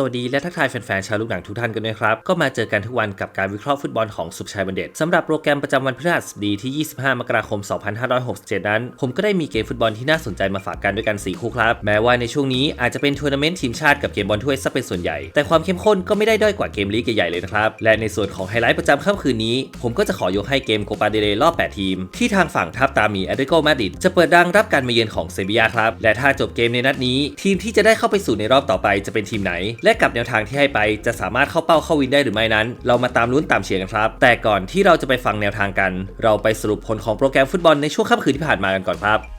สวัสดีและทักทายแฟนๆชาวลูกหนังทุกท่านกันด้วยครับ ก็มาเจอกันทุกวันกับการวิเคราะห์ฟุตบอลของสุภชัยบันเดตสำหรับโปรแกรมประจำวันพฤหัสบดีที่ 25 มกราคม 2567 นั้น ผมก็ได้มีเกมฟุตบอลที่น่าสนใจมาฝากกันด้วยกัน 4 คู่ครับ แม้ว่าในช่วงนี้อาจจะเป็นทัวร์นาเมนต์ทีมชาติกับเกมบอลถ้วยซะเป็นส่วนใหญ่ แต่ความเข้มข้นก็ไม่ได้ด้อยกว่าเกมลีกใหญ่ๆเลยนะครับ และในส่วนของไฮไลท์ประจำค่ำคืนนี้ ผมก็จะขอยกให้เกมโคปาเดเรรอบ 8 ทีม ที่ทางฝั่งทัพตามีแอตเลติโกมาดริดจะเปิดดังรับการมาเยือนของเซบียาครับ และถ้าจบเกมในนัดนี้ ทีมที่จะได้เข้าไปสู่ในรอบต่อไปจะเป็นทีมไหนและกับแนวทางที่ให้ไปจะสามารถเข้าเป้าเข้าวินได้หรือไม่นั้น เรามาตามลุ้นตามเชียร์กันครับ แต่ก่อนที่เราจะไปฟังแนวทางกัน เราไปสรุปผลของโปรแกรมฟุตบอลในช่วงค่ำคืนที่ผ่านมากันก่อนครับ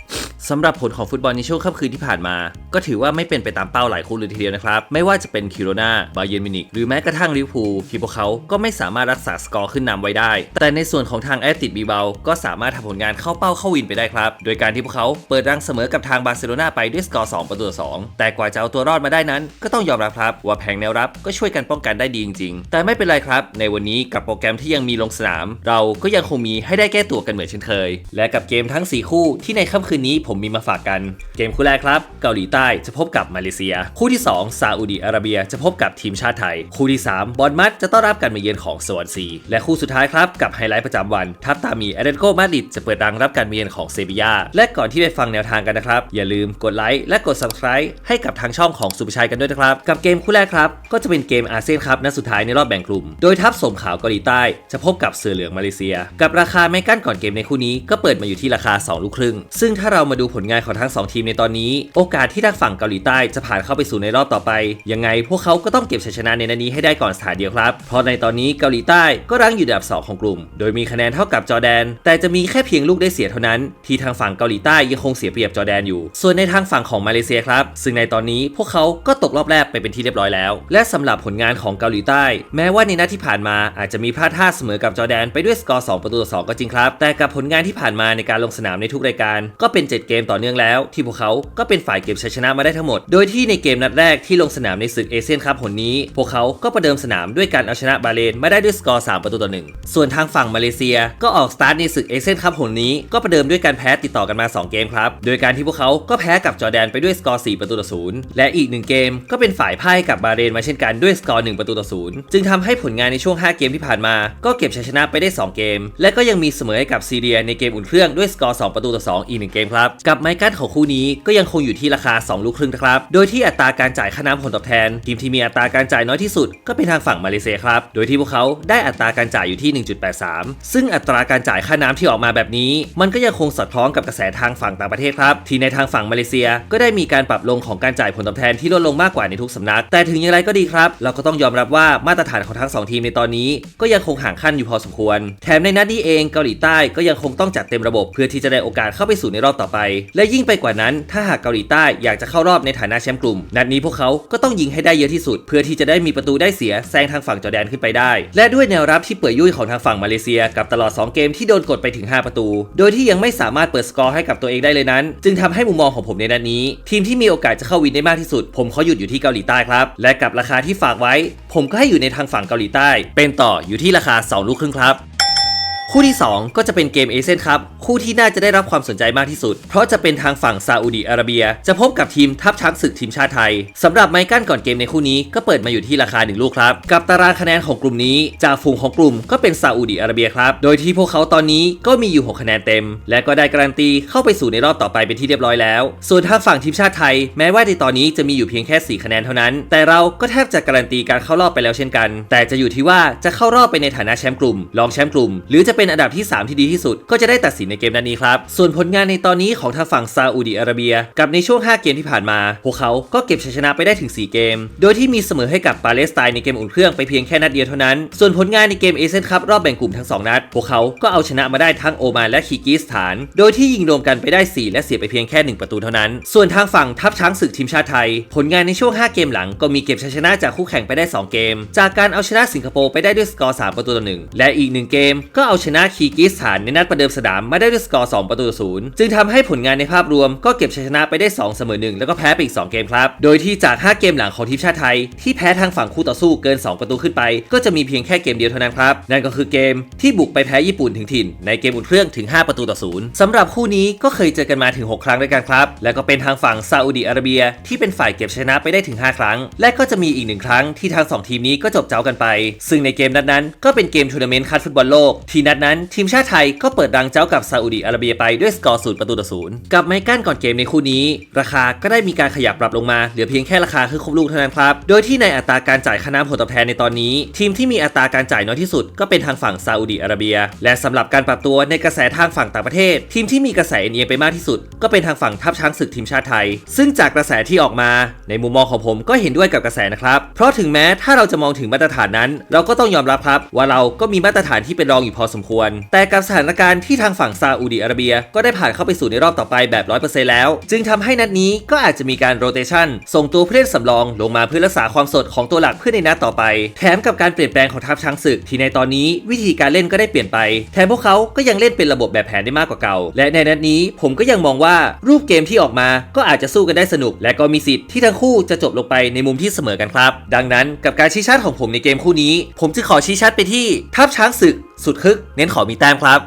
สำหรับผลของฟุตบอลในช่วงค่ำคืนที่ผ่านมา ก็ถือว่าไม่เป็นไปตามเป้าหลายคู่เลยทีเดียวนะครับ ไม่ว่าจะเป็นคิโรนาบาเยร์นมินิกหรือแม้กระทั่งลิเวอร์พูลที่พวกเขาก็ไม่สามารถรักษาสกอร์ขึ้นนำไว้ได้ แต่ในส่วนของทางแอตติดบีเบาก็สามารถทำผลงานเข้าเป้าเข้าวินไปได้ครับ โดยการที่พวกเขาเปิดรังเสมอกับทางบาร์เซโลนาไปด้วยสกอร์2ประตูต่อ2แต่กว่าจะเอาตัวรอดมาได้นั้น ก็ต้องยอมรับครับว่าแผงแนวรับก็ช่วยกันป้องกันได้ดีจริงๆ แต่ไม่เป็นไรครับ ในวันนี้กับโปรแกรมที่ยังมีลงสนาม เราก็ยังคงมีให้ได้แก้ตัวกันเหมือนเช่นเคย และกับเกมทั้ง 4 คู่ที่ในค่ำคืนนี้ผมมีมาฝากกัน เกมคู่แรกครับ เกาหลีใต้จะพบกับมาเลเซีย คู่ที่ 2 ซาอุดิอาระเบีย จะพบกับทีมชาติไทย คู่ที่ 3 บอลมัดจะต้อนรับการมาเยือนของสวอนซี และคู่สุดท้ายครับ กับไฮไลท์ประจำวัน ทัพตามีแอเลติโกมาดริดจะเปิดรังรับการมาเยือนของเซบียา และก่อนที่ไปฟังแนวทางกันนะครับ อย่าลืมกดไลค์และกด subscribe ให้กับทางช่องของสุภชัยกันด้วยนะครับ กับเกมคู่แรกครับ ก็จะเป็นเกมอาเซียนครับนัดสุดท้ายในรอบแบ่งกลุ่ม โดยทัพสมขาวเกาหลีใต้จะพบกับเสือเหลืองมาเลเซีย กับราคาไม่กั้นก่อนเกมในคู่นี้ก็เปิดมาอยู่ที่ราคา 2 ลูกครึ่ง ซึ่งถ้าเรามาดูผลงานของทั้ง 2 ทีมในตอนนี้ โอกาสที่ทางฝั่งเกาหลีใต้จะผ่านเข้าไปสู่ในรอบต่อไป ยังไงพวกเขาก็ต้องเก็บชัยชนะในนัดนี้ให้ได้ก่อนสถานเดียวครับ เพราะในตอนนี้เกาหลีใต้ก็รั้งอยู่อันดับ 2 ของกลุ่ม โดยมีคะแนนเท่ากับจอแดน แต่จะมีแค่เพียงลูกได้เสียเท่านั้น ที่ทางฝั่งเกาหลีใต้ยังคงเสียเปรียบจอแดนอยู่ ส่วนในทางฝั่งของมาเลเซียครับ ซึ่งในตอนนี้พวกเขาก็ตกรอบแรกไปเป็นที่เรียบร้อยแล้ว และสำหรับผลงานของเกาหลีใต้ แม้ว่าในนัดที่ผ่านมาอาจจะมีพลาดท่าเสมอกับจอแดนไปด้วยสกอร์2ประตูต่อ2ก็จริงครับ แต่กับผลงานที่ผ่านมาในการลงสนามในทุกรายการก็เป็น7 เกมต่อเนื่องแล้ว ที่พวกเขาก็เป็นฝ่ายเก็บชัยชนะมาได้ทั้งหมด โดยที่ในเกมนัดแรกที่ลงสนามในศึกเอเชียนคัพหนนี้ พวกเขาก็ประเดิมสนามด้วยการเอาชนะบาเลนมาได้ด้วยสกอร์ 3 ประตูต่อ 1 ส่วนทางฝั่งมาเลเซียก็ออกสตาร์ทในศึกเอเชียนคัพหนนี้ก็ประเดิมด้วยการแพ้ติดต่อกันมา 2 เกมครับ โดยการที่พวกเขาก็แพ้กับจอร์แดนไปด้วยสกอร์4ประตูต่อ0และอีก 1 เกม ก็เป็นฝ่ายพ่ายกับบาเรนมาเช่นกันด้วยสกอร์1ประตูต่อ0จึงทำให้ผลงานในช่วง 5 เกมที่ผ่านมา ก็เก็บชัยชนะไปได้ 2 เกม และก็ยังมีเสมอให้กับซีเรียในเกมอุ่นเครื่องด้วยสกอร์2ประตูต่อ2อีก1เกมครับ กับไมกั้นของคู่นี้ก็ยังคงอยู่ที่ราคา 2 ลูกครึ่งนะครับ โดยที่อัตราการจ่ายค่าน้ำผลตอบแทน ทีมที่มีอัตราการจ่ายน้อยที่สุด ก็เป็นทางฝั่งมาเลเซียครับ โดยที่พวกเขาได้อัตราการจ่ายอยู่ที่ 1.83 ซึ่งอัตราการจ่ายค่าน้ำที่ออกมาแบบนี้ มันก็ยังคงสอดคล้องกับกระแสทางฝั่งต่างประเทศครับ ที่ในทางฝั่งมาเลเซียก็ได้มีการปรับลงของการจ่ายผลตอบแทนที่ลดลงมากกว่าในทุกสำนัก แต่ถึงอย่างไรก็ดีครับ เราก็ต้องยอมรับว่ามาตรฐานของทั้งสองทีมในตอนนี้ ก็ยังคงห่างขั้นอยู่พอสมควร แถมในนัดนี้เองเกาหลีใต้ก็ยังคงต้องจัดเต็มระบบเพื่อที่จะได้โอกาสเข้าไปสู่ในรอบต่อไป และยิ่งไปกว่านั้น ถ้าหากเกาหลีใต้อยากจะเข้ารอบในฐานะแชมป์กลุ่ม นัดนี้พวกเขาก็ต้องยิงให้ได้เยอะที่สุด เพื่อที่จะได้มีประตูได้เสียแซงทางฝั่งจอแดนขึ้นไปได้ และด้วยแนวรับที่เปื่อยยุ่ยของทางฝั่งมาเลเซีย กับตลอด 2 เกมที่โดนกดไปถึง 5 ประตู โดยที่ยังไม่สามารถเปิดสกอร์ให้กับตัวเองได้เลยนั้น จึงทำให้มุมมองของผมในนัดนี้ ทีมที่มีโอกาสจะเข้าวินได้มากที่สุด ผมขอหยุดอยู่ที่เกาหลีใต้ครับและกับราคาที่ฝากไว้ ผมก็ให้อยู่ในทางฝั่งเกาหลีใต้ เป็นต่ออยู่ที่ราคา 2 ลูกครึ่งครับ คู่ที่ 2 ก็จะเป็นเกมเอเชียนครับคู่ที่น่าจะได้รับความสนใจมากที่สุด เพราะจะเป็นทางฝั่งซาอุดีอาระเบีย จะพบกับทีมทัพช้างศึกทีมชาติไทยสำหรับไมกั้นก่อนเกมในคู่นี้ก็เปิดมาอยู่ที่ราคา 1 ลูกครับ กับตารางคะแนนของกลุ่มนี้จากฝูงของกลุ่มก็เป็นซาอุดีอาระเบียครับ โดยที่พวกเขาตอนนี้ก็มีอยู่ 6 คะแนนเต็ม และก็ได้การันตีเข้าไปสู่ในรอบต่อไปเป็นที่เรียบร้อยแล้ว ส่วนทางฝั่งทีมชาติไทย แม้ว่าในตอนนี้จะมีอยู่เพียงแค่ 4 คะแนนเท่านั้น แต่เราก็แทบจะการันตีการเข้ารอบไปแล้วเช่นกัน แต่จะอยู่ที่ว่าจะเข้ารอบไปในฐานะแชมป์กลุ่มรองแชมป์กลุ่มหรือจะเป็นอันดับที่ 3 ที่ดีที่สุด ก็จะได้ตัดสินในเกมนัดนี้ครับ ส่วนผลงานในตอนนี้ของทางฝั่งซาอุดิอาระเบีย กับในช่วง 5 เกมที่ผ่านมา พวกเขาก็เก็บชัยชนะไปได้ถึง 4 เกม โดยที่มีเสมอให้กับปาเลสไตน์ในเกมอุ่นเครื่องไปเพียงแค่นัดเดียวเท่านั้น ส่วนผลงานในเกมเอเชียนคัพรอบแบ่งกลุ่มทั้ง 2 นัด พวกเขาก็เอาชนะมาได้ทั้งโอมานและคีร์กิสถาน โดยที่ยิงรวมกันไปได้ 4 และเสียไปเพียงแค่ 1 ประตูเท่านั้น ส่วนทางฝั่งทัพช้างศึกทีมชาติไทย ผลงานในช่วง 5 เกมหลังก็มีเก็บชัยชนะจากคู่แข่งไปได้ 2 เกม จากการเอาชนะสิงคโปร์ไปได้ด้วยสกอร์ 3 ประตูต่อ1และอีก 1 เกมก็เอาชนะคีกิสถานในนัดประเดิมสนามมาได้ด้วยสกอร์ 2 ประตูต่อศูนย์จึงทำให้ผลงานในภาพรวมก็เก็บชัยชนะไปได้ 2 เสมอ 1 แล้วก็แพ้ไปอีก 2 เกมครับ โดยที่จาก 5 เกมหลังของทีมชาติไทย ที่แพ้ทางฝั่งคู่ต่อสู้เกิน 2 ประตูขึ้นไป ก็จะมีเพียงแค่เกมเดียวเท่านั้นครับ นั่นก็คือเกมที่บุกไปแพ้ญี่ปุ่นถึงถิ่น ในเกมอุ่นเครื่องถึง 5 ประตูต่อศูนย์สำหรับคู่นี้ก็เคยเจอกันมาถึง 6 ครั้งด้วยกันครับ และก็เป็นทางฝั่งซาอุดิอาระเบีย ที่เป็นฝ่ายเก็บชนะไปได้ถึง 5 ครั้ง และก็จะมีอีกหนึ่งครั้งที่ทั้งสองทีมนี้ก็จบเจ้ากันไป ซึ่งในเกมนัดนั้นก็เป็นเกมทัวร์นาเมนต์คัดฟุตบอลโลกที่นัดนั้นทีมชาติไทยก็เปิดรังเจ้ากับซาอุดิอาระเบียไปด้วยสกอร์ศูนย์ประตูต่อศูนย์กับไม้กั้นก่อนเกมในคู่นี้ ราคาก็ได้มีการขยับปรับลงมาเหลือเพียงแค่ราคาคือครบลูกเท่านั้นครับ โดยที่ในอัตราการจ่ายค่าน้ำผลตอบแทนในตอนนี้ ทีมที่มีอัตราการจ่ายน้อยที่สุดก็เป็นทางฝั่งซาอุดิอาระเบีย และสำหรับการปรับตัวในกระแสทางฝั่งต่างประเทศ ทีมที่มีกระแสเอ็นเอียงไปมากที่สุด ก็เป็นทางฝั่งทัพช้างศึกทีมชาติไทย ซึ่งจากกระแสที่ออกมา ในมุมมองของผมก็เห็นด้วยกับกระแสนะครับเพราะถึงแม้ถ้าเราจะมองถึงมาตรฐานนั้น เราก็ต้องยอมรับครับว่าเราก็มีมาตรฐานที่เป็นรองอยู่พอสมควรแต่กับสถานการณ์ที่ทางฝั่งซาอุดิอาระเบีย ก็ได้ผ่านเข้าไปสู่ในรอบต่อไปแบบ 100%แล้ว จึงทำให้นัดนี้ก็อาจจะมีการโรเตชันส่งตัวผู้เล่นสำรองลงมาเพื่อรักษาความสดของตัวหลักเพื่อในนัดต่อไป แถมกับการเปลี่ยนแปลงของทัพช้างศึกที่ในตอนนี้วิธีการเล่นก็ได้เปลี่ยนไป แถมพวกเขาก็ยังเล่นเป็นระบบแบบแผนได้มากกว่าเก่า และในนัดนี้ผมก็ยังมองว่ารูปเกมที่ออกมาก็อาจจะสู้กันได้สนุก และก็มีสิทธิ์ที่ทั้งคู่จะจบลงไปในมุมที่เสมอกันครับ ดังนั้นกับการชี้ชัดของผมในเกมคู่นี้ ผมจึงขอชี้ชัดไปที่ทัพช้างศึก สุดคึก เน้นขอมีแต้มครับ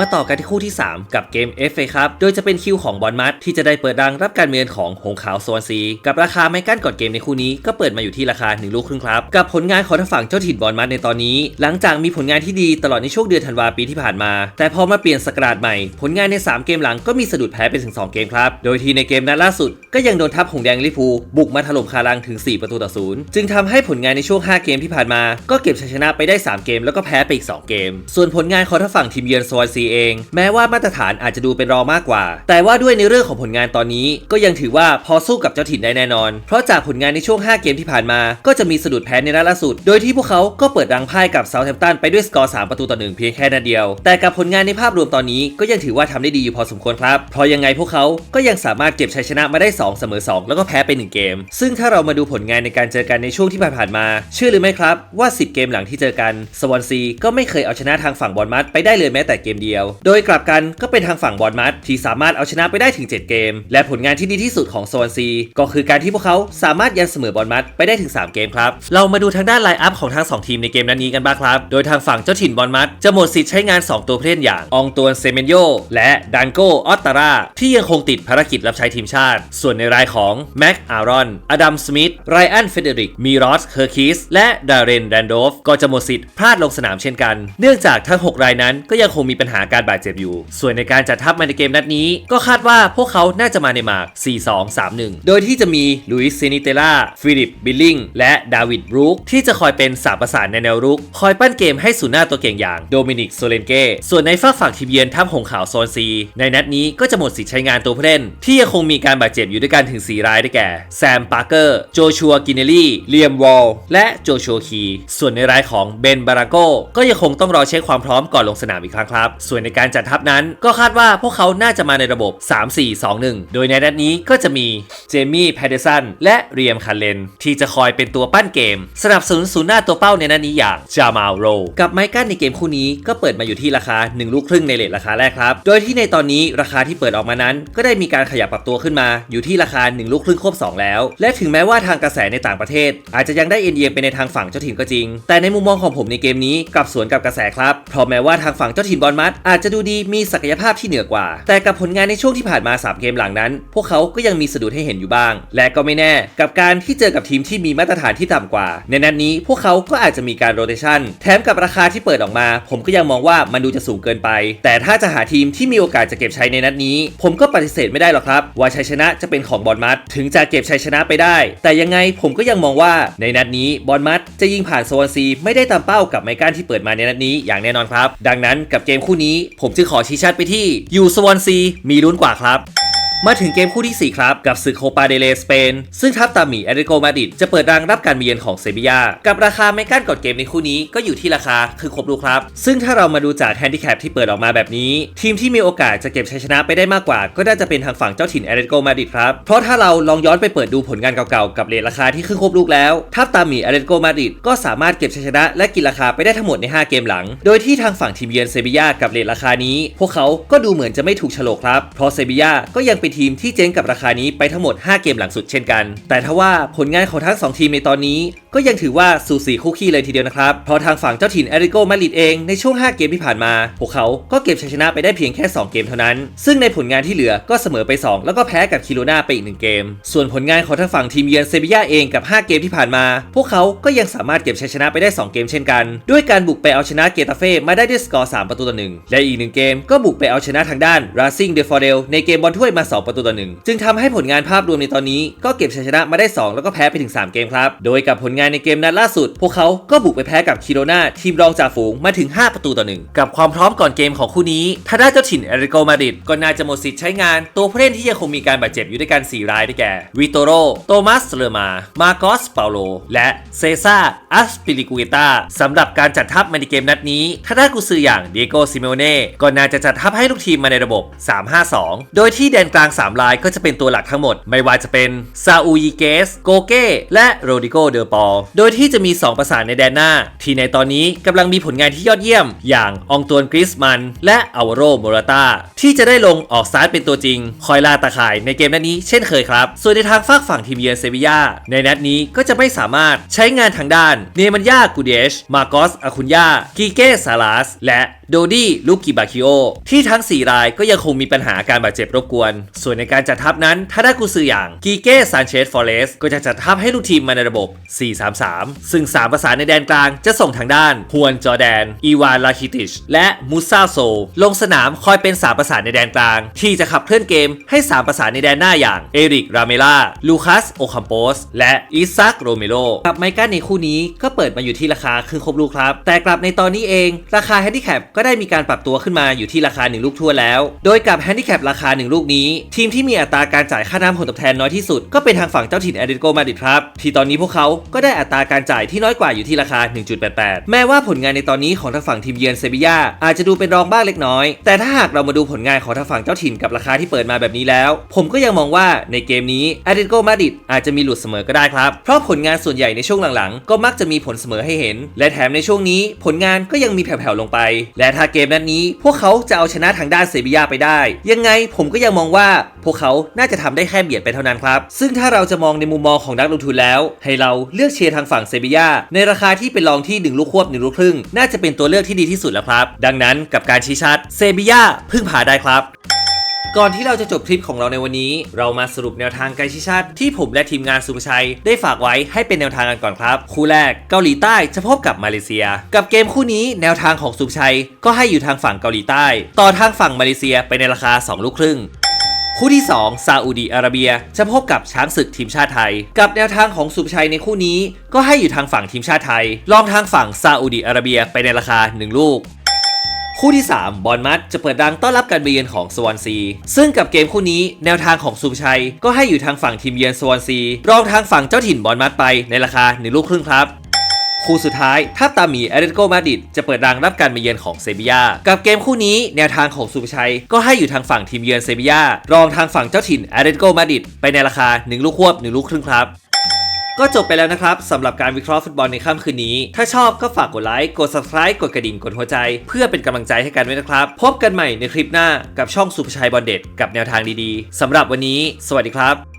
มาต่อกันที่คู่ที่ 3 กับเกม FA ครับ โดยจะเป็นคิวของบอลมัดที่จะได้เปิดรังรับการเมือนของหงขาวโซนซีกับราคาไม่กั้นก่อนเกมในคู่นี้ก็เปิดมาอยู่ที่ราคา1ลูกครึ่งครับ กับผลงานของทางฝั่งเจ้าถิ่นบอลมัดในตอนนี้ หลังจากมีผลงานที่ดีตลอดในช่วงเดือนธันวาปีที่ผ่านมา แต่พอมาเปลี่ยนสกราดใหม่ ผลงานใน 3 เกมหลังก็มีสะดุดแพ้ไปถึง 2 เกมครับ โดยที่ในเกมนัดล่าสุด ก็ยังโดนทัพหงแดงลิฟูบุกมาถล่มคารังถึง 4 ประตูต่อศูนย์จึงทำให้ผลงานในช่วง 5 เกมที่ผ่านมา ก็เก็บชัยชนะไปได้ 3 เกม แล้วก็แพ้ไปอีก 2 เกม ส่วนผลงานของทางฝั่งทีมเยือนสวอนซีเอง แม้ว่ามาตรฐานอาจจะดูเป็นรองมากกว่า แต่ว่าด้วยในเรื่องของผลงานตอนนี้ ก็ยังถือว่าพอสู้กับเจ้าถิ่นได้แน่นอน เพราะจากผลงานในช่วง 5 เกมที่ผ่านมา ก็จะมีสะดุดแพ้ในนัดล่าสุด โดยที่พวกเขาก็เปิดรังพ่ายกับเซาท์แฮมป์ตันไปด้วยสกอร์ 3 ประตูต่อหนึ่งเพียงแค่นัดเดียว แต่กับผลงานในภาพรวมตอนนี้ก็ยังถือว่าทำได้ดีอยู่พอสมควรครับ เพราะยังไงพวกเขาก็ยังสามารถเก็บชัยชนะมาได้2เสมอ2 แล้วก็แพ้ไป 1 เกม ซึ่งถ้าเรามาดูผลงานในการเจอกันในช่วงที่ผ่านๆมา เชื่อหรือไม่ครับว่า 10 เกมหลังที่เจอกันสวอนซีก็ไม่เคยเอาชนะทางฝั่งบอลมัดไปได้เลยแม้แต่เกมเดียวโดยกลับกันก็เป็นทางฝั่งบอลมัดที่สามารถเอาชนะไปได้ถึง 7 เกม และผลงานที่ดีที่สุดของโซนซีก็คือการที่พวกเขาสามารถยันเสมอบอลมัดไปได้ถึง 3 เกมครับ เรามาดูทางด้านไลน์อัพของทั้ง 2 ทีมในเกมนั้นนี้กันบ้างครับ โดยทางฝั่งเจ้าถิ่นบอลมัดจะหมดสิทธิ์ใช้งาน 2 ตัวผู้เล่นอย่าง อองตวนเซเมนโยและดันโกออตตาราที่ยังคงติดภารกิจรับใช้ทีมชาติ ส่วนในรายของแม็กอารอนอดัมสมิธไรอันเฟเดริกมีรอสเคอร์คิสและดาเรนแรนโดฟก็จะหมดสิทธิ์พลาดลงสนามเช่นกัน เนื่องจากทั้ง 6 รายนั้นก็ยังคงมีปัญหาการบาดเจ็บอยู่ ส่วนในการจัดทัพมาในเกมนัดนี้ ก็คาดว่าพวกเขาน่าจะมาในหมาก 4-2-3-1 โดยที่จะมีลุยส์ซินิเตล่าฟิลิปบิลลิงและดาวิดบรูคที่จะคอยเป็นสามประสานในแนวรุก คอยปั้นเกมให้ศูนหน้าตัวเก่งอย่างโดมินิกโซเลนเก้ส่วนในฝั่งฝั่งทีมเยือนทัพหงขาวโซนซีในนัดนี้ก็จะหมดสิทธิ์ใช้งานตัวผู้เล่น ที่ยังคงมีการบาดเจ็บอยู่ด้วยกันถึง 4 รายได้แก่แซมปาร์เกอร์โจชัวกินเนลลี่เลียมวอลและโจชัวคีส่วนในรายของเบนบาราโกก็ยังคงต้องรอเช็คความพร้อมก่อนลงสนามอีกครั้งครับส่วนในการจัดทัพนั้น ก็คาดว่าพวกเขาน่าจะมาในระบบ 3-4-2-1 โดยในนัดนี้ก็จะมีเจมี่แพเดสันและเรียมคาเลน ที่จะคอยเป็นตัวปั้นเกม สนับสนุนศูนย์หน้าตัวเป้าในนัดนี้อย่างจามาโร กับไมกันในเกมคู่นี้ก็เปิดมาอยู่ที่ราคา 1 ลูกครึ่งในเลทราคาแรกครับ โดยที่ในตอนนี้ราคาที่เปิดออกมานั้น ก็ได้มีการขยับปรับตัวขึ้นมาอยู่ที่ราคา 1 ลูกครึ่งควบ2 แล้ว และถึงแม้ว่าทางกระแสในต่างประเทศ อาจจะยังได้เอ็นเอียงไปในทางฝั่งเจ้าถิ่นก็จริง แต่ในมุมมองของผมในเกมนี้กลับสวนกับกระแสครับเพราะแม้ว่าทางฝั่งเจ้าถิ่นบอลมัดอาจจะดูดีมีศักยภาพที่เหนือกว่า แต่กับผลงานในช่วงที่ผ่านมา 3 เกมหลังนั้น พวกเขาก็ยังมีสะดุดให้เห็นอยู่บ้าง และก็ไม่แน่กับการที่เจอกับทีมที่มีมาตรฐานที่ต่ำกว่า ในนัดนี้พวกเขาก็อาจจะมีการโรเตชันแถมกับราคาที่เปิดออกมา ผมก็ยังมองว่ามันดูจะสูงเกินไป แต่ถ้าจะหาทีมที่มีโอกาสจะเก็บชัยในนัดนี้ ผมก็ปฏิเสธไม่ได้หรอกครับ ว่าชัยชนะจะเป็นของบอลมัดถึงจะเก็บชัยชนะไปได้ แต่ยังไงผมก็ยังมองว่าในนัดนี้บอลมัดจะยิงผ่านโซนซีไม่ได้ตามเป้ากับไมก้านที่เปิดมาในนัดนี้อย่างแน่นอนครับ ดังนั้นกับเกมคู่นี้ผมจึงขอชี้ชัดไปที่ยูสวอนซีมีลุ้นกว่าครับ มาถึงเกมคู่ที่ 4 ครับ กับศึกโคปาเดเลสเปน ซึ่งทัพตาหมีแอตเลโกมาดิดจะเปิดรังรับการมาเยือนของเซบียา กับราคาไม่กั้นก่อนเกมในคู่นี้ก็อยู่ที่ราคาคือครบลูกครับ ซึ่งถ้าเรามาดูจากแฮนดิแคปที่เปิดออกมาแบบนี้ ทีมที่มีโอกาสจะเก็บชัยชนะไปได้มากกว่า ก็น่าจะเป็นทางฝั่งเจ้าถิ่นแอตเลโกมาดิดครับ เพราะถ้าเราลองย้อนไปเปิดดูผลงานเก่าๆกับเรทราคาที่ครึ่งครบลูกแล้ว ทัพตาหมีแอตเลโกมาดิดก็สามารถเก็บชัยชนะ และกินราคาไปได้ทั้งหมดใน 5 เกมหลัง โดยที่ทางฝั่งทีมเยือนเซบียากับเรทราคานี้ พวกเขาก็ดูเหมือนจะไม่ถูกฉลกครับเพราะเซบียาก็ยังเป็นทีมที่เจ๊งกับราคานี้ไปทั้งหมด 5 เกมหลังสุดเช่นกัน แต่ทว่าผลงานของทั้ง 2 ทีมในตอนนี้ ก็ยังถือว่าสูสีคู่ขี้เลยทีเดียวนะครับ เพราะทางฝั่งเจ้าถิ่นแอริโกมาดริดเองในช่วง 5 เกมที่ผ่านมา พวกเขาก็เก็บชัยชนะไปได้เพียงแค่ 2 เกมเท่านั้น ซึ่งในผลงานที่เหลือก็เสมอไป 2 แล้วก็แพ้กับคิโรนาไปอีกหนึ่งเกม ส่วนผลงานของทางฝั่งทีมเยือนเซบียาเองกับ 5 เกมที่ผ่านมา พวกเขาก็ยังสามารถเก็บชัยชนะไปได้ 2 เกมเช่นกัน ด้วยการบุกไปเอาชนะเกตาเฟ่มาได้ด้วยสกอร์3ประตูต่อหนึ่งและอีกหนึ่งเกมก็บุกไปเอาชนะทางด้านราซิงเดฟอร์เดลในเกมบอลถ้วยมา2ประตูต่อหนึ่งจึงทำให้ผลงานภาพรวมในตอนนี้ ก็เก็บชัยชนะมาได้ 2 แล้วก็แพ้ไปถึง 3 เกมครับ โดยกับผลงานในเกมนัดล่าสุด พวกเขาก็บุกไปแพ้กับคิโรนาทีมรองจ่าฝูงมาถึง 5 ประตูต่อหนึ่งกับความพร้อมก่อนเกมของคู่นี้ถ้าได้าเจ้าถิ่นแอริโกมาดริดก็น่าจะหมดสิทธิ์ใช้งานตัวผู้เล่นที่ยังคงมีการบาดเจ็บอยู่ด้วยกัน4รายได้แก่วิโตโรโตมัสเลอมา มาโกสเปาโล และเซซ่าอัสปิลิกุเอตาสำหรับการจัดทัพมาในเกมนัดนี้ถ้าได้กุซืออย่างเดโกซิเมโอเน่ก็น่าจะจัดทัพให้ลูกทีมมาในระบบ 3-5-2 โดยที่แดนกลาง3 รายก็จะเป็นตัวหลักทั้งหมด ไม่ว่าจะเป็นซาอูยิเกส โกเก้ และโรดิโกเดอปอล โดยที่จะมี 2 ประสานในแดนหน้า ที่ในตอนนี้กำลังมีผลงานที่ยอดเยี่ยม อย่างองตวนกริสมัน และอาวโรโมราตาที่จะได้ลงออกซ้ายเป็นตัวจริง คอยล่าตาข่ายในเกมนัดนี้เช่นเคยครับ ส่วนในทางฝากฝั่งทีมเยือนเซบียาในนัดนี้ก็จะไม่สามารถใช้งานทางด้านเนมันยากูเดช มาโกสอาคุนยากิเกซาลาส และโดดี้ลูกิบาคิโอที่ทั้ง 4 รายก็ยังคงมีปัญหาการบาดเจ็บรบกวน ส่วนในการจัดทัพนั้นถ้าได้กุซืออย่างกิเก้ซานเชสฟอเรสก็จะจัดทัพให้ลูกทีมมาในระบบ 4-3-3 ซึ่ง 3 ประสานในแดนกลางจะส่งทางด้านฮวนจอแดน อีวานลาคิติช และมูซาโซ ลงสนามคอยเป็น 3 ประสานในแดนกลาง ที่จะขับเคลื่อนเกมให้ 3 ประสานในแดนหน้าอย่างเอริกราเมล่าลูคัสโอคัมโปสและอิซักโรเมโรกับไมก้าในคู่นี้ก็เปิดมาอยู่ที่ราคาครึ่งครบลูกครับ แต่กลับในตอนนี้เองราคาแฮนดิแคปก็ได้มีการปรับตัวขึ้นมาอยู่ที่ราคา 1 ลูกทั่วแล้ว โดยกับแฮนดิแคปราคา 1 ลูกนี้ ทีมที่มีอัตราการจ่ายค่าน้ำผลตอบแทนน้อยที่สุดก็เป็นทางฝั่งเจ้าถิ่นแอตเลติโกมาดริดครับ ที่ตอนนี้พวกเขาก็ได้อัตราการจ่ายที่น้อยกว่าอยู่ที่ราคา 1.88 แม้ว่าผลงานในตอนนี้ของทางฝั่งทีมเยือนเซบียาอาจจะดูเป็นรองบ้างเล็กน้อย แต่ถ้าหากเรามาดูผลงานของทางฝั่งเจ้าถิ่นกับราคาที่เปิดมาแบบนี้แล้ว ผมก็ยังมองว่าในเกมนี้แอตเลติโกมาดริดอาจจะมีหลุดเสมอก็ได้ครับ เพราะผลงานส่วนใหญ่ในช่วงหลังๆ ก็มักจะมีผลเสมอให้เห็น และแถมในช่วงนี้ผลงานก็ยังมีแผ่วๆลงไปและถ้าเกมนั้นนี้พวกเขาจะเอาชนะทางด้านเซบียาไปได้ ยังไงผมก็ยังมองว่าพวกเขาน่าจะทำได้แค่เบียดไปเท่านั้นครับ ซึ่งถ้าเราจะมองในมุมมองของนักลงทุนแล้ว ให้เราเลือกเชียร์ทางฝั่งเซบียาในราคาที่เป็นรองที่ 1 ลูกควบ 1 ลูกครึ่ง น่าจะเป็นตัวเลือกที่ดีที่สุดแล้วครับ ดังนั้นกับการชี้ชัดเซบียาพึ่งพาได้ครับ ก่อนที่เราจะจบคลิปของเราในวันนี้ เรามาสรุปแนวทางไกชิชัดที่ผมและทีมงานสุภชัย ได้ฝากไว้ให้เป็นแนวทางกันก่อนครับ คู่แรกเกาหลีใต้จะพบกับมาเลเซีย กับเกมคู่นี้แนวทางของสุภชัย ก็ให้อยู่ทางฝั่งเกาหลีใต้ ต่อทางฝั่งมาเลเซียไปในราคา 2 ลูกครึ่งคู่ที่ 2 ซาอุดีอาระเบีย จะพบกับช้างศึกทีมชาติไทย กับแนวทางของสุภชัยในคู่นี้ ก็ให้อยู่ทางฝั่งทีมชาติไทย ลองทางฝั่งซาอุดีอาระเบียไปในราคา 1 ลูก คู่ที่ 3 บอลมัดจะเปิดดังต้อนรับการไปเยือนของสวอนซี ซึ่งกับเกมคู่นี้แนวทางของสุภชัย ก็ให้อยู่ทางฝั่งทีมเยือนสวอนซี รองทางฝั่งเจ้าถิ่นบอลมัดไปในราคา1ลูกครึ่งครับคู่สุดท้ายทัพตาหมีแอตเลติโกมาดิดจะเปิดรังรับการมาเยือนของเซบียากับเกมคู่นี้แนวทางของสุภชัย ก็ให้อยู่ทางฝั่งทีมเยือนเซบียารองทางฝั่งเจ้าถิ่นแอตเลติโกมาดิดไปในราคา 1 ลูกควบ 1 ลูกครึ่งครับ ก็จบไปแล้วนะครับสำหรับการวิเคราะห์ฟุตบอลในค่ำคืนนี้ ถ้าชอบก็ฝากกดไลค์กด subscribe กดกระดิ่งกดหัวใจ เพื่อเป็นกำลังใจให้กันด้วยนะครับ พบกันใหม่ในคลิปหน้ากับช่องสุภชัยบอลเด็ดกับแนวทางดีๆสำหรับวันนี้ สวัสดีครับ